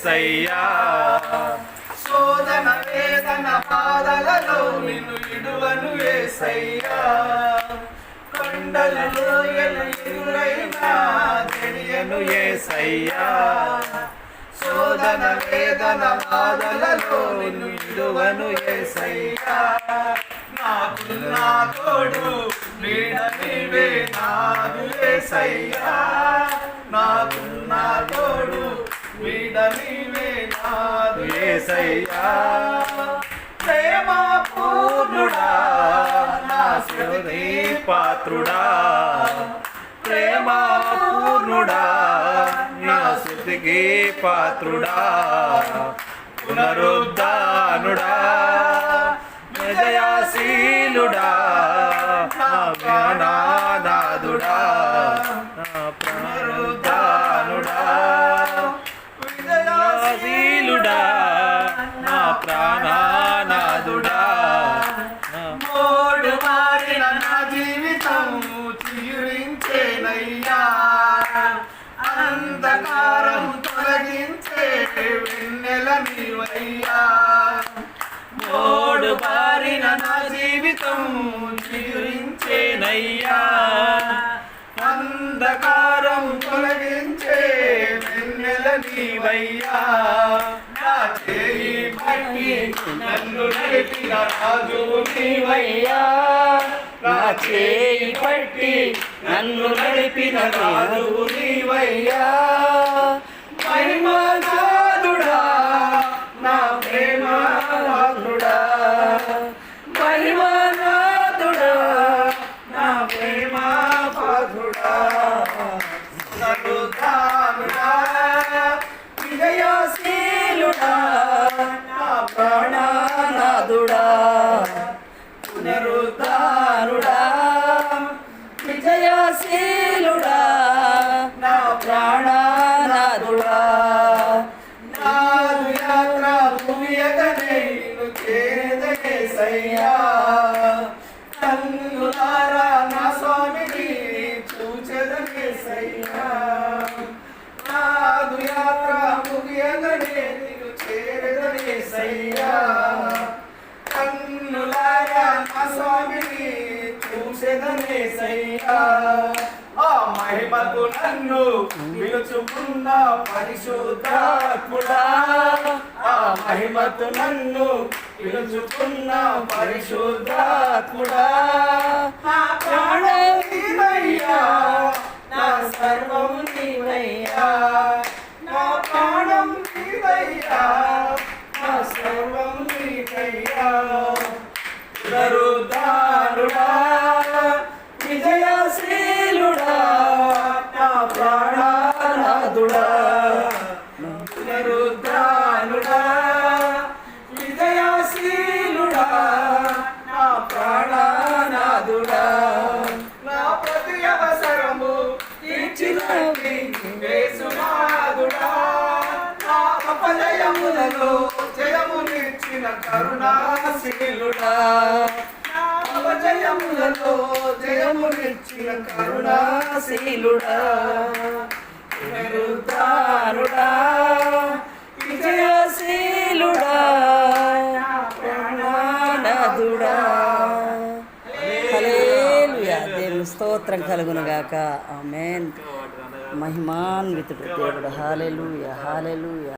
ఏసయ్యా. శోధన వేదన బాధలలో నిన్ను ఇడువను ఏసయ్యా. కొండలలో ఎదురైనా తెలియను ఏసయ్యా. శోధన వేదన బాధలలో నిన్ను ఇడువను ఏసయ్యా. నాకు నా తోడు నీడ నీవే నాదు ఏసయ్యా. నాకు నా తోడు నీడ నీవే నాదు ఏసయ్యా ప్రేమ పూర్ణుడా నా స్తుతి శృతి పాత్రుడా. ప్రేమ పూర్ణుడా నా పాత్రుడా. పునరుద్ధానుడా నా జ్ఞానానాదుడా నా నీవయ్యా మోడు మారిన నా జీవితం తీరించేనయ్యా అంధకారం తొలగించే వెన్నెల నీవయ్యా. నా చేయి పట్టి నన్ను నడిపిన రాజు నీవయ్యా. నా చేయి పట్టి నన్ను నడిపిన రాజు నీవయ్యా. ప్రాణనాథుడా నాదు యాత్ర భూమియగనే నిన్ను చేరదయేసయ్యా కన్నులారా నా స్వామిని చూచెదనేసయ్యా నాదు యాత్ర ముగియగనే నిన్ను చేరదనేసయ్యా కన్నులారా నా స్వామిని చూసెదనేసయ్యా ఆ మహిమకు నన్ను పిలుచుకున్న పరిశుద్ధాత్ముడా ఆ మహిమకు నన్ను పిలుచుకున్న పరిశుద్ధాత్ముడా నా ప్రాణం నీవయ్యా నా సర్వం నీవయ్యా. నా ప్రాణం నీవయ్యా నా సర్వం నీవయ్యా. పునరుద్ధారుడా విజయశీలుడా నా ప్రాణనాథుడా. నా ప్రతి అవసరము తీర్చినది వేసునాథుడా నా అపజయములలో జయమునిచ్చిన కరుణాశీలుడా. నా జయమునిచ్చిన కరుణాశీలుడా. పునరుద్ధారుడా విజయశీలుడా ప్రాణనాథుడా హల్లెలూయా. దేవుని స్తోత్రం కలుగునగాక ఆమెన్. మహిమాన్వితుడు దేవుడు. Hallelujah hallelujah